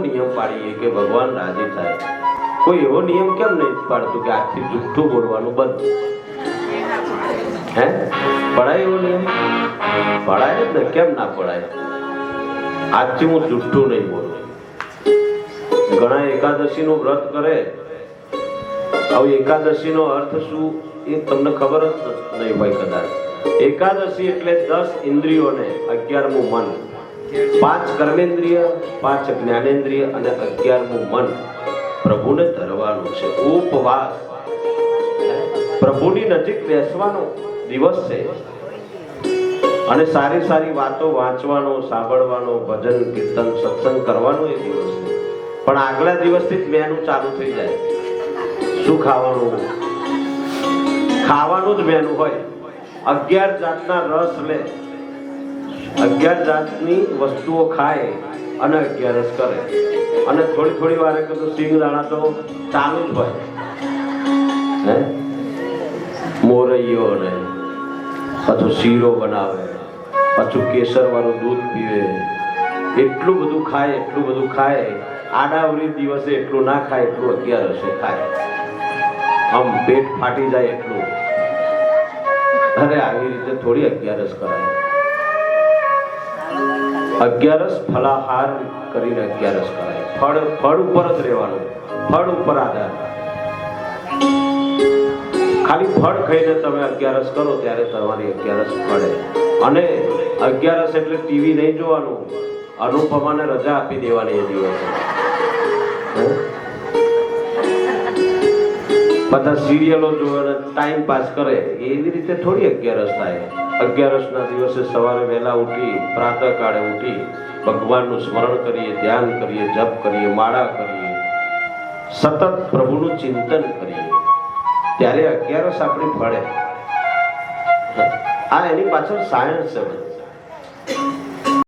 નિયમ પાડીએ કે ભગવાન રાજી થાય. કોઈ એવો નિયમ કેમ નહીં પાડતું કે આજથી જુઠ્ઠું બોલવાનું બંધ? હે? પડાય એવો નિયમ? પડાય ને, કેમ ના પડાય? આજથી હું જુઠ્ઠું નહીં બોલું. ઘણા એકાદશી નું વ્રત કરે. એકાદશી નો અર્થ શું એ તમને ખબર જ નહીં હોય કદાચ. એકાદશી એટલે દસ ઇન્દ્રિયોને અગિયારમું મન. પાંચ કર્મેન્દ્રિય, પાંચ જ્ઞાનેન્દ્રિય અને અગિયારમું મન પ્રભુને ધરવાનું છે. ઉપવાસ. પ્રભુની નજીક બેસવાનો દિવસ છે. અને સારી સારી વાતો વાંચવાનો, સાંભળવાનો, ભજન, કીર્તન, સત્સંગ કરવાનો એ દિવસ છે. પણ આગલા દિવસથી જ મેનુ ચાલુ થઈ જાય. શું ખાવાનું? ખાવાનું જ મેનુ હોય. અગિયાર જાતના રસ લે. અગિયાર જાતની વસ્તુઓ ખાય અને અગિયારસ કરે. અને થોડી થોડી વારે તો સિંગ દાણા તો ચાલુ જ હોય. હે? મોરૈયો ને, પાછું શીરો બનાવે, પાછું કેસર વાળું દૂધ પીવે. એટલું બધું ખાય, એટલું બધું ખાય. આડાવરી દિવસે એટલું ના ખાય, એટલું અગિયારસે ખાય. આમ પેટ ફાટી જાય એટલું. અરે આવી રીતે થોડી અગિયારસ કરાય. અગિયારસ ફલાહાર કરીને અગિયારસ કરાય. ફળ ફળ ઉપર જ રહેવાનું. ફળ ઉપર આધાર. ખાલી ફળ ખાઈને તમે અગિયારસ કરો ત્યારે તમારી અગિયારસ ફળે. અને અગિયારસ એટલે ટીવી નહીં જોવાનું. અનુપમાને રજા આપી દેવાની એ દિવસે. બધા સિરિયલો જોવે અને ટાઈમ પાસ કરે, એવી રીતે થોડી અગિયારસ થાય. અગિયારસ ના દિવસે સવારે વહેલા ઉઠી, પ્રાતઃ કાળે ઉઠી, ભગવાનનું સ્મરણ કરીએ, ધ્યાન કરીએ, જપ કરીએ, માળા કરીએ, સતત પ્રભુનું ચિંતન કરીએ. ત્યારે અગિયારસ આપણી ફળે. આ એની પાછળ સાયન્સ છે